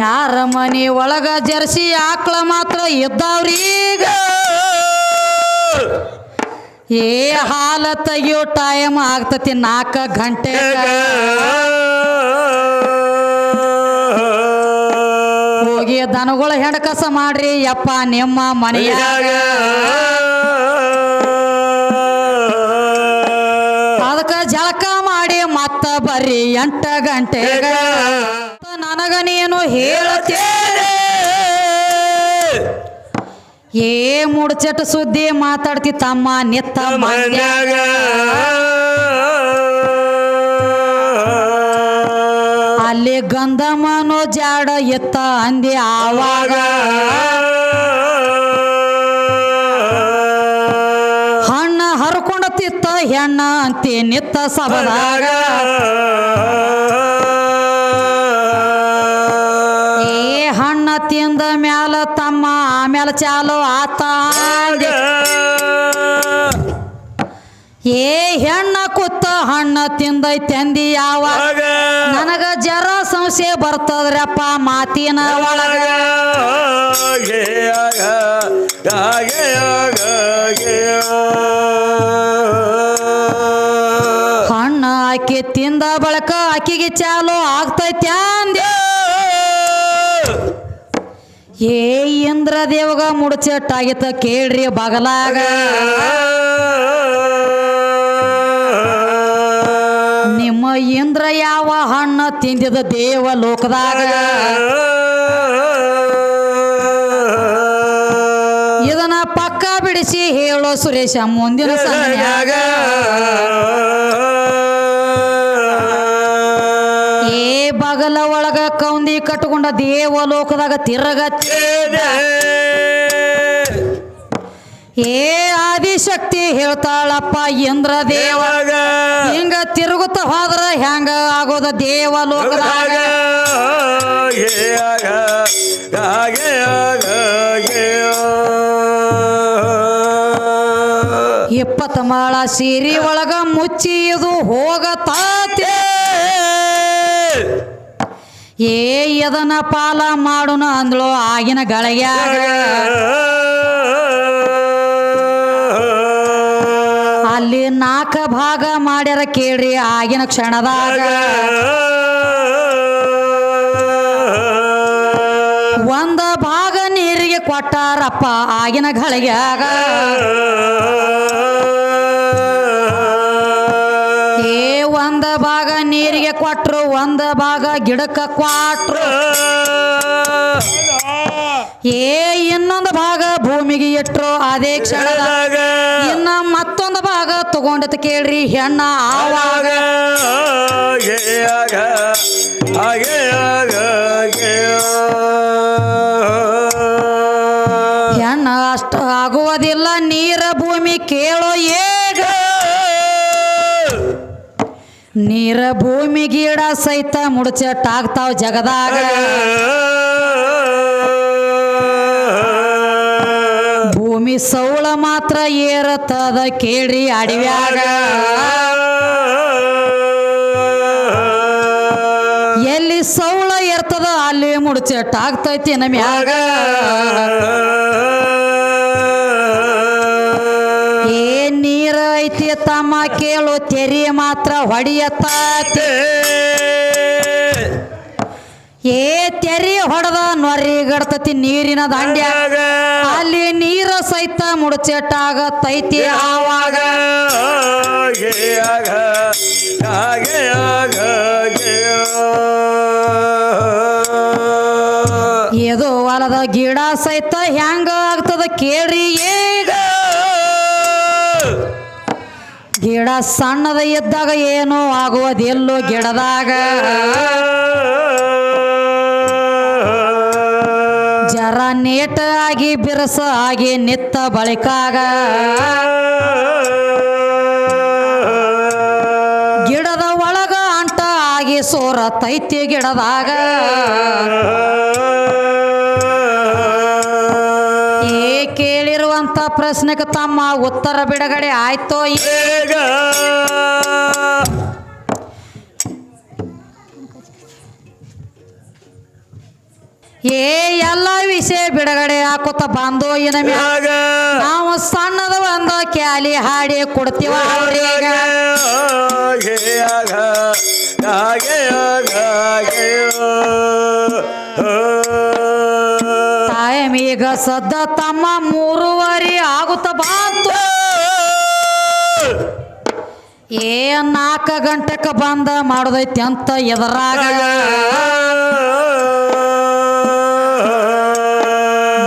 ಯಾರ ಮನೆ ಒಳಗ ಜರ್ಸಿ ಆಕಳ ಮಾತ್ರ ಇದ್ದಾವ್ರೀಗ? ಏ ಹಾಲ ತೆಗಿಯೋ ಟೈಮ್ ಆಗ್ತತಿ ನಾಲ್ಕ ಗಂಟೆ ಹೋಗಿ ದನಗಳ ಹೆಣಕಸ ಮಾಡ್ರಿ, ಯಪ್ಪ ನಿಮ್ಮ ಮನೆಯಾಗ. ಅದಕ್ಕೆ ಜಳಕ ಮಾಡಿ ಮತ್ತ ಬರ್ರಿ ಎಂಟ ಗಂಟೆಗ. ನನಗ ನೀನು ಹೇಳ್ತೇನೆ ಏ ಮುಡ್ಚಟ ಸುದ್ದಿ ಮಾತಾಡ್ತಿ ತಮ್ಮ ನಿತ್ತ ಮನ್ಯಾಗ. ಅಲ್ಲಿ ಗಂಧಮನು ಜಾಡ ಎತ್ತ ಅಂದಿ ಆವಾಗ. ಹಣ್ಣ ಹರ್ಕೊಂಡ ತಿತ್ತ ಹೆಣ್ಣ ಅಂತಿ ನಿತ್ತ ಸಬದಾಗ ಹಣ್ಣ ತಿಂದ ಮ್ಯಾಲ ತಮ್ಮ ಆಮೇಲೆ ಚಾಲು ಆತ. ಏ ಹೆಣ್ಣ ಕುತ್ತ ಹಣ್ಣ ತಿಂದೈತಿ ಅಂದಿ ಯಾವ? ನನಗ ಜರ ಸಂಶಯ ಬರ್ತದ್ರಪ್ಪ ಮಾತಿನ ಒಳಗ. ಹಣ್ಣ ಆಕಿ ತಿಂದ ಬಳಕ ಆಕಿಗೆ ಚಾಲು ಆಗ್ತೈತ್ಯಾ ಅಂದೆ. ಏ ಇಂದ್ರ ದೇವಗ ಮುಡಚಟ್ಟಾಗಿತ್ತ ಕೇಳ್ರಿ ಬಗಲಾಗ. ನಿಮ್ಮ ಇಂದ್ರ ಯಾವ ಹಣ್ಣ ತಿಂದಿದ ದೇವ ಲೋಕದಾಗ? ಇದನ್ನ ಪಕ್ಕ ಬಿಡಿಸಿ ಹೇಳೋ ಸುರೇಶ ಮುಂದಿನ ಸಂಜೆಯಾಗ ಕಟ್ಟಕೊಂಡ ದೇವ ಲೋಕದಾಗ ತಿರಗತ್ತಿ. ಏ ಆದಿಶಕ್ತಿ ಹೇಳ್ತಾಳಪ್ಪ ಇಂದ್ರ ದೇವ ಹಿಂಗ ತಿರುಗುತ್ತ ಹೋದ್ರ ಹೆಂಗ ಆಗೋದ ದೇವ ಲೋಕದಾಗ ಇಪ್ಪತ್ತ ಮಾಳ ಸೀರಿ ಒಳಗ ಮುಚ್ಚಿ ಇದು ಹೋಗತಾತೆ. ಏ, ಎದನ ಪಾಲ ಮಾಡುನ ಅಂದ್ಳು ಆಗಿನ ಗಳಿಗ್ಯಾಗ ಅಲ್ಲಿ ನಾಲ್ಕ ಭಾಗ ಮಾಡ್ಯಾರ ಕೇಳ್ರಿ ಆಗಿನ ಕ್ಷಣದಾಗ. ಒಂದ ಭಾಗ ನೀರಿಗೆ ಕೊಟ್ಟಾರಪ್ಪ ಆಗಿನ ಗಳಿಗ್ಯಾಗ ಭಾಗ ನೀರಿಗೆ ಕೊಟ್ರು, ಒಂದ ಭಾಗ ಗಿಡಕ್ಕೆ ಕೊಟ್ರು. ಏ, ಇನ್ನೊಂದು ಭಾಗ ಭೂಮಿಗೆ ಇಟ್ಟರು ಅದೇ ಕ್ಷಣದಾಗ ಇನ್ನ ಮತ್ತೊಂದು ಭಾಗ ತಗೊಂಡತ್ ಕೇಳ್ರಿ, ಹೆಣ್ಣ ಆವಾಗ. ಹೆಣ್ಣ ಅಷ್ಟು ಆಗುವುದಿಲ್ಲ, ನೀರ ಭೂಮಿ ಕೇಳೋ ಏಗ. ನೀರ ಭೂಮಿ ಗಿಡ ಸಹಿತ ಮುಡಚಟ್ಟಾಗ್ತಾವ ಜಗದಾಗ. ಭೂಮಿ ಸೌಳ ಮಾತ್ರ ಏರತ್ತದ ಕೇಳ್ರಿ ಅಡವ್ಯಾಗ. ಎಲ್ಲಿ ಸೌಳ ಇರ್ತದ ಅಲ್ಲಿ ಮುಡಚಟ್ಟಾಗ್ತೈತಿ ನಮ್ಯಾಗ. ತಮ್ಮ ಕೇಳು ತೆರಿ ಮಾತ್ರ ಹೊಡೆಯತ್ತ ಏ ತೆರಿ ಹೊಡೆದ ನೊರಿ ಗಡ್ತತಿ ನೀರಿನ ದಂಡ್ಯಾಗ ಅಲ್ಲಿ ನೀರ ಸಹಿತ ಮುಡ್ಚೆಟ್ಟಾಗತೈತಿ ಆವಾಗ ಇದು ಹೊಲದ ಗಿಡ ಸಹಿತ ಹೆಂಗ ಆಗ್ತದ ಕೇಳ್ರಿ ಈಗ. ಗಿಡ ಸಣ್ಣದ ಇದ್ದಾಗ ಏನು ಆಗುವುದಿಲ್ಲೋ ಗಿಡದಾಗ. ಜರ ನೇಟ ಆಗಿ ಬಿರಸ ಆಗಿ ನಿತ್ತ ಬಳಿಕಾಗ. ಗಿಡದ ಒಳಗ ಅಂಟ ಆಗಿ ಸೋರ ತೈತಿ ಗಿಡದಾಗ. ಕೇಳಿರುವಂತ ಪ್ರಶ್ನೆಗೆ ತಮ್ಮ ಉತ್ತರ ಬಿಡುಗಡೆ ಆಯ್ತೋ. ಈಗ ಏ ಎಲ್ಲ ವಿಷಯ ಬಿಡುಗಡೆ ಹಾಕುತ್ತ ಬಂದೋ ಏನ ಮ್ಯಾಗ ನಾವು ಸಣ್ಣದ ಒಂದು ಕ್ಯಾಲಿ ಹಾಡಿ ಕೊಡ್ತೀವ ಅವ್ರೀಗ. ಟೈಮ್ ಈಗ ಸದ್ದ ತಮ್ಮ ಮೂರುವರಿ ಆಗುತ್ತ ಬಂತು. ಏ ನಾಲ್ಕು ಗಂಟೆಕ ಬಂದ ಮಾಡುದೈತಿ ಅಂತ ಎದರಾಗ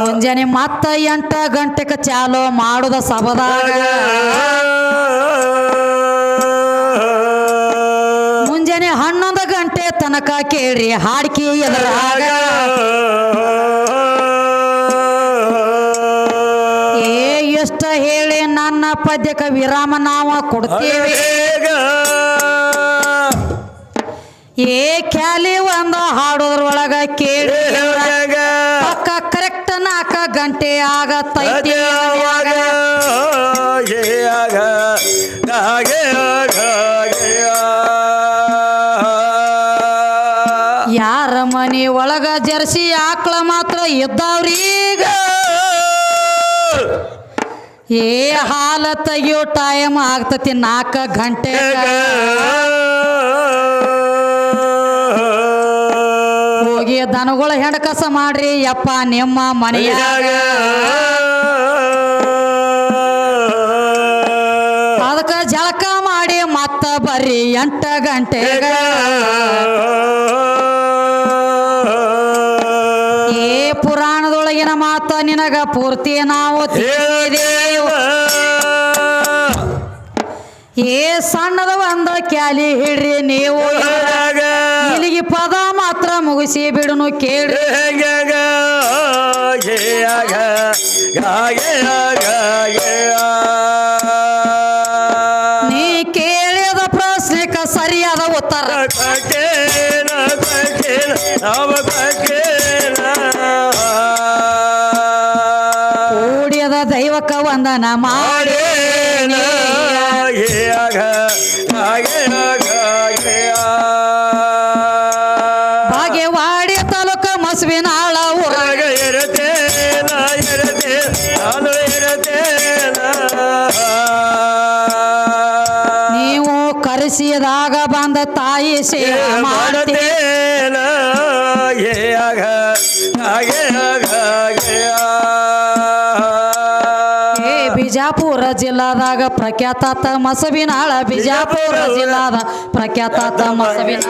ಮುಂಜಾನೆ ಮತ್ತ ಎಂಟ ಗಂಟೆಕ ಚಾಲು ಮಾಡುದ ಸಬದಾಗ ಮುಂಜಾನೆ ಹನ್ನೊಂದು ಗಂಟೆ ತನಕ ಕೇಳ್ರಿ ಹಾಡ್ಕಿ ಎದರಾಗ. ಪದ್ಯಕ ವಿರಾಮ ನಾವು ಕೊಡ್ತೇವೆ. ಏ ಕ್ಯಾಲಿ ಒಂದು ಹಾಡೋದ್ರೊಳಗ ಕೇಳಿ ಪಕ್ಕ ಕರೆಕ್ಟ್ ನಾಕ ಗಂಟೆ ಆಗತ್ತೈತಿ. ಯಾರ ಮನೆ ಒಳಗ ಜರ್ಸಿ ಆಕಳ ಮಾತ್ರ ಇದ್ದಾವ್ರೀಗ ಏ ಹಾಲ ತೆಗಿಯೋ ಟೈಮ್ ಆಗ್ತತಿ ನಾಲ್ಕು ಗಂಟೆ ಹೋಗಿ ದನಗಳ ಹೆಣಕಸ ಮಾಡ್ರಿ, ಯಪ್ಪ ನಿಮ್ಮ ಮನೆಯಾಗ. ಅದಕ್ಕೆ ಜಳಕ ಮಾಡಿ ಮತ್ತ ಬರ್ರಿ ಎಂಟ ಗಂಟೆ ಏ ಪುರಾಣದೊಳಗಿನ ಮಾತ ನಿನಗ ಪೂರ್ತಿ ನಾವು ತಿಳಿದೇವ ಏ ಸಣ್ಣದ ಒಂದ ಕ್ಯಾಲಿ ಹಿಡ್ರಿ ನೀವು ಇಲ್ಲಿಗೆ ಪದ ಮಾತ್ರ ಮುಗಿಸಿ ಬಿಡುನು ಕೇಳ್ರಿ. ನೀ ಕೇಳಿದ ಪ್ರಶ್ನೆಕ ಸರಿಯಾದ ಉತ್ತರ. ಕೂಡಿಯದ ದೈವಕ ವಂದನ ಮಾಡಿ. ಭಾಗ್ಯವಾಡಿ ತಾಲೂಕ ಮಸುವಿನಾಳ ಊರ. ನೀವು ಕರೆಸಿದಾಗ ಬಂದ ತಾಯಿ ಸೇವೆ ಮಾಡ್ತೀವಿ ಬಿಜಾಪುರ ಜಿಲ್ಲಾದಾಗ ಪ್ರಖ್ಯಾತ ಮಸಬಿನಾಳ ಬಿಜಾಪುರ ಜಿಲ್ಲಾದ ಪ್ರಖ್ಯಾತ ಮಸಬಿನಾಳ ಮಾಡೋದನ್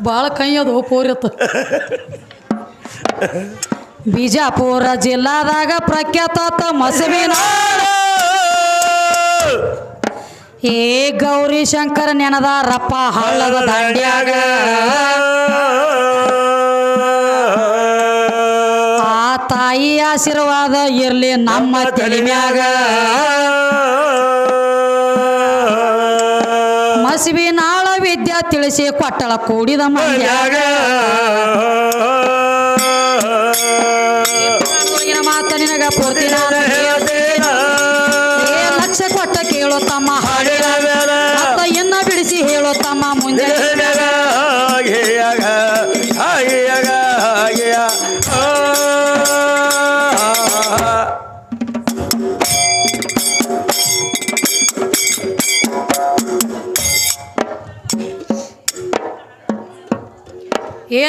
ಭಾಳ ಕೈಯದು ಪೋರಿತ್ತು ಬಿಜಾಪುರ ಜಿಲ್ಲಾದಾಗ ಪ್ರಖ್ಯಾತ ಮಸಬಿನ ಏ ಗೌರಿ ಶಂಕರ ನೆನದಾರಪ್ಪ ಹಳ್ಳದ ದಂಡ್ಯಾಗ. ಆ ತಾಯಿ ಆಶೀರ್ವಾದ ಇರ್ಲಿ ನಮ್ಮ ತಲೆಮ್ಯಾಗ ತಿಳಿಸಿ ಕೊಟ್ಟಳ ಕೂಡಿದ ಮಂದ್ಯಾಗ ಮಾತ ನಿನಗ? ಪೂರ್ತಿ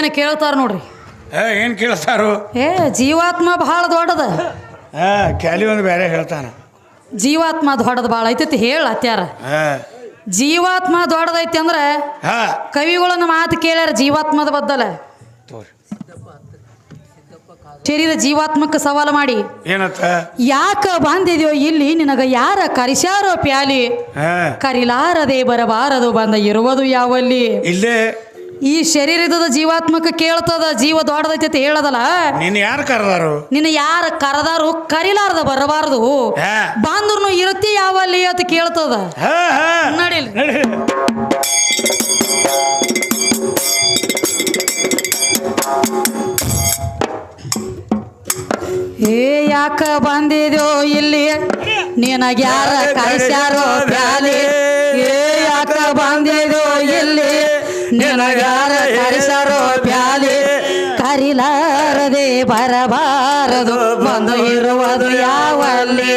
ಏನು ಕೇಳ್ತಾರ ನೋಡ್ರಿ? ಏನು ಕೇಳ್ತಾರು? ಏ ಜೀವಾತ್ಮ ಬಹಳ ದೊಡ್ಡದ. ಕ್ಯಾಲಿ ಒಂದು ಬೇರೆ ಹೇಳ್ತಾನ. ಜೀವಾತ್ಮ ದೊಡ್ಡದ ಭಾಳ ಐತಿ ಹೇಳ ಅತ್ಯಾರ. ಜೀವಾತ್ಮ ದೊಡ್ಡದೈತಿ ಅಂದ್ರೆ ಕವಿಗಳನ್ನ ಮಾತು ಕೇಳ್ಯಾರ ಜೀವಾತ್ಮದ ಬದ್ದಲ. ಶರೀರ ಜೀವಾತ್ಮಕ್ಕೆ ಸವಾಲು ಮಾಡಿ. ಏನತ್ತ? ಯಾಕ ಬಂದಿದ್ಯೋ ಇಲ್ಲಿ ನಿನಗ ಯಾರ ಕರಿಸ್ಯಾರೋ ಪ್ಯಾಲಿ? ಕರಿಲಾರದೆ ಬರಬಾರದು ಬಂದ ಇರುವುದು ಯಾವಲ್ಲಿ? ಇಲ್ಲೇ ಈ ಶರೀರದ ಜೀವಾತ್ಮಕ ಕೇಳ್ತದ ಜೀವ ದೊಡ್ಡದೈತಿ ಅಂತ ಹೇಳದಲ್ಲ? ನಿನ್ನ ಯಾರು ಕರೆದಾರು? ನಿನ್ನ ಯಾರ ಕರೆದಾರು ಕರಿಲಾರ್ದ ಬರಬಾರದು. ಇರುತ್ತೆ ಇರತಿ ಯಾವಲ್ಲಿ ಅಂತ ಕೇಳ್ತದ. ನಡಿಲ್. ನಡಿ ಏ ಯಾಕ ಬಂದಿದ್ಯೋ ಇಲ್ಲಿ? ನಿನಗ್ಯಾರ ಕಳಿಸ್ಯಾರೋ ಬ್ಯಾಲಿ ನಿನಗ್ಯಾರ ಕಳಿಸ್ಯಾರೋ ಪ್ಯಾಲೆ ಕರಿಲಾರದೆ ಬರಬಾರದು ಬಂದು ಇರುವುದು ಯಾವಲ್ಲಿ?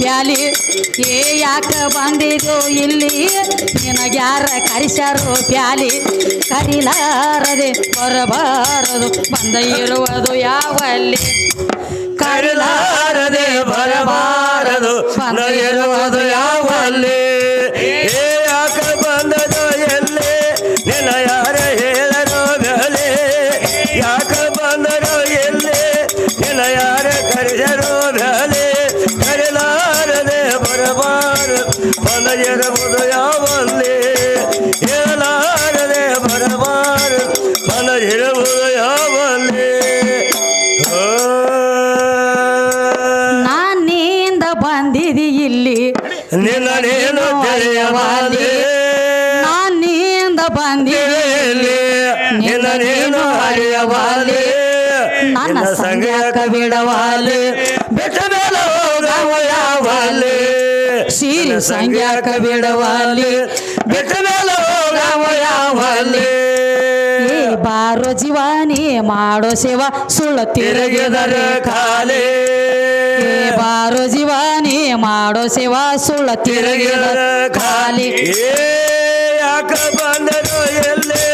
ಪ್ಯಾಲಿ? ಏ, ಯಾಕ ಬಂದಿದ್ದು ಇಲ್ಲಿ? ನಿನಗ್ಯಾರ ಕರಿಸಾರೋ ಪ್ಯಾಲಿ? ಕರಿಲಾರದೆ ಬರಬಾರದು, ಬಂದ ಇರುವುದು ಯಾವಲ್ಲಿ? ಕರಿಲಾರದೆ ಬರಬಾರದು, ಬಂದ ಇರುವುದು ಯಾವಲ್ಲಿ? ಬಂದ ಇರುವುದು ಯಾವಲ್ಲಿ ಹೇಳಲಾರದೆ ಬರಬಾರ ಬಂದ ಇರುವುದು ಯಾವಲ್ಲಿ ನಾನಿಂದ ಬಂದಿದಿ ಇಲ್ಲಿ. ನಿನ್ನೇನು ನೇನು ತಿಳಿಯವಾಲಿ ನಾನಿಂದ ಬಂದಿದೆ ಇಲ್ಲಿ. ನಿನ್ನೇನು ನೇನು ಅರಿಯವಾಲಿ ನನ್ನ ಸಂಗ್ಯಾಕ ಬಿಡವಾಲಿ ಬೆಟ್ಟ ಮೇಲೆ ಹೋಗವ ಯಾವಾಲಿ ಸಂಗ್ಯಾಕ ಬಿಡವಾಲಿ ಬಿಟ್ಟ ಮೇಲೆ ಹೋಗವ ಯಾವಲ್ಲಿ ಬಾರೋ ಜೀವಾನಿ ಮಾಡೋ ಸೇವಾ ಸುಳ್ಳು ತಿರುಗಿದರೆ ಖಾಲಿ. ಬಾರೋ ಜೀವಾನಿ ಮಾಡೋ ಸೇವಾ ಸುಳ್ಳು ತಿರುಗಿದರೆ ಖಾಲಿ. ಯಾಕ ಬಂದನು ಎಲ್ಲಿ?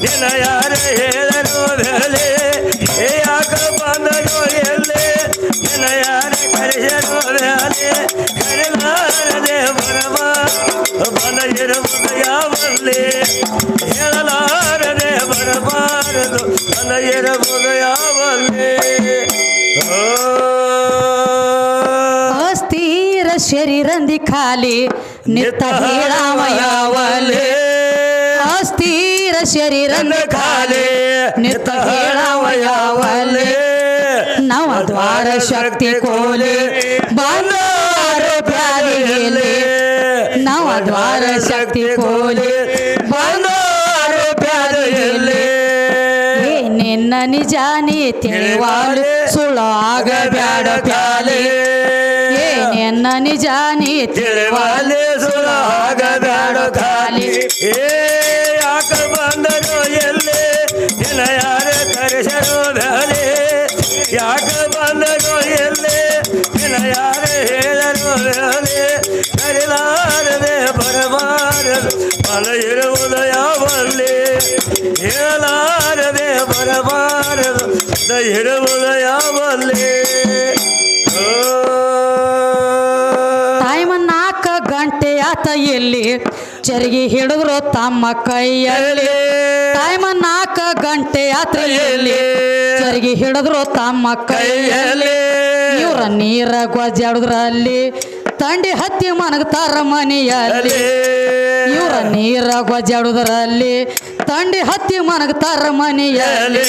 ನಿನ್ನ ಯಾರು ಹೇಳರು ಬೆಲೆ ಇರುವುದು ಯಾವಲ್ಲಿ ಹೇಳಲಾರದೆ ಬರಬಾರದು. ಅಲ ಇರುವುದು ಯಾವಲ್ಲಿ ಅಸ್ಥಿರ ಶರೀರಂದಿ ಖಾಲಿ ನಿತ್ತ ಹೇಳಾವ ಯಾವಲ್ಲಿ ಅಸ್ಥಿರ ಶರೀರಂದಿ ಖಾಲಿ ನಿತ್ತ ಹೇಳಾವ ಯಾವಲ್ಲಿ ನವ ದ್ವಾರ ಶಕ್ತಿ ಕೋಲಿ ಬಂದಾರ ಪ್ರಾಣಿ ದ್ವಾರ ಶಕ್ತಿ ಕೋಲಿ ಬಂದಾರ ಪ್ಯಾಲಿಯಲ್ಲಿ ಏ ನಿನ್ನ ನಿಜ ನೀ ತಿಳಿವಾಲು ಸುಳ್ಳು ಆಗಬ್ಯಾಡ ಪ್ಯಾಲಿ. ನಿನ್ನ ನಿಜ ನೀ ತಿಳಿವಾಲು ಸುಳಾಗ ಬ್ಯಾಡ ಖಾಲಿ ಏ ಇರುವುದು ಯಾವಲ್ಲಿ? ಹೇಳಲಾರದೆ ಬರಬಾರದು. ಇರುವುದು ಯಾವಲ್ಲಿ? ಟೈಮ್ ನಾಲ್ಕು ಗಂಟೆ ಆತ ಎಲ್ಲಿ? ಚರಿಗೆ ಹಿಡಿದ್ರು ತಮ್ಮ ಕೈಯಲ್ಲಿ. ಟೈಮ್ ನಾಲ್ಕು ಗಂಟೆ ಆತ ಎಲ್ಲಿ? ಚರಿಗೆ ಹಿಡಿದ್ರು ತಮ್ಮ ಕೈಯಲ್ಲಿ. ಇವ್ರ ನೀರ ಗೊಜ್ಜಾಡುದ್ರಲ್ಲಿ ತಂಡಿ ಹತ್ತಿ ಮನಗ್ತಾರ ಮನೆಯಲ್ಲಿ. ಇವ್ರ ನೀರ ಗೊಜಾಡುದರಲ್ಲಿ ತಂಡಿ ಹತ್ತಿ ಮನಗ್ತಾರ ಮನೆಯಲ್ಲಿ.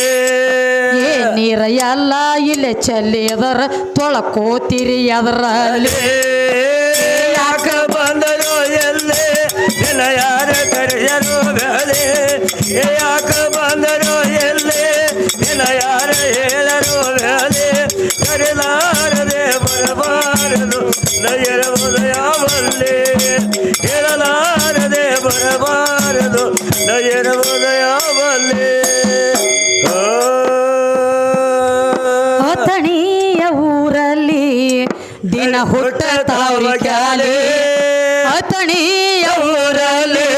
ಏ ನೀರ ಎಲ್ಲ ಇಲ್ಲಿ ಚೆಲ್ಲಿದರ ತೊಳಕೋತಿರಿ ಅದರಲ್ಲಿ ಯಾಕ ಬಂದರೋ ಎಲ್ಲಿ? ನಿನ್ನ ಯಾರ ಕರೆಯಲು ಬೇಳೆ ಯಾಕ ಬಂದರೋ ಎಲ್ಲಿ? ನಿನ್ನ ಯಾರ ಹೇಳರು ಬೇಳೆ ಕರೆಲಾರದೆ ಬರಬಾರದು. ನಯರ ಯಾವಲ್ಲಿ ಓ ತಣಿಯ ಊರಲ್ಲಿ ದಿನ ಹುಟ್ಟ ತಾವು ಕ್ಯಾಲೆ ಅತಣಿ ಊರಲ್ಲಿ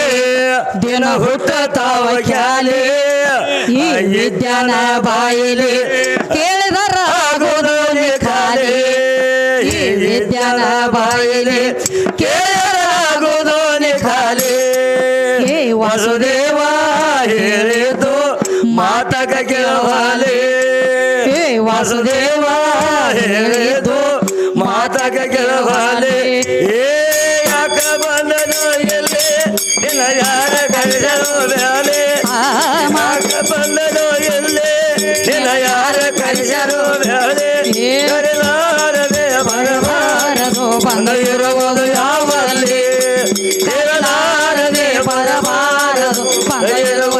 ದಿನ ಹುಟ್ಟ ತಾವ ಕ್ಯಾಲೆ ಈ ವಿದ್ಯಾನ ಬಾಯಿಲಿ ಕೇಳಿದರ ಆಗೋದು ಖಾಲಿ ಈ ವಿದ್ಯಾನ ಬಾಯಿಲಿ ಕೇಳರ ಆಗೋದು ಖಾಲಿ. ಈ ವಸುದೇವ ಹೇಳಿತು ಮಾತಕ ಕೇಳವಾಲಿ ಏ ವಾಸುದೇವ ಹೇಳಿತು ಮಾತಕ ಕೇಳವಾಲಿ ಏ, ಯಾಕ ಬಂದನು ಎಲ್ಲಿ? ನಿನ್ನ ಯಾರ ಕರೆದರು ಬ್ಯಾಲೆ ಯಾಕ ಬಂದನು ಎಲ್ಲಿ? ನಿನ್ನ ಯಾರ ಕರೆದರು ಬ್ಯಾಲೆ ಕರೆಲಾರದೆ ಬರಬಾರದು, ಬಂದ ಇರುವುದು ಯಾವಲ್ಲಿ? ಇರಲಾರದೆ ಬರಬಾರದು, ಬಂದ ಇರುವುದು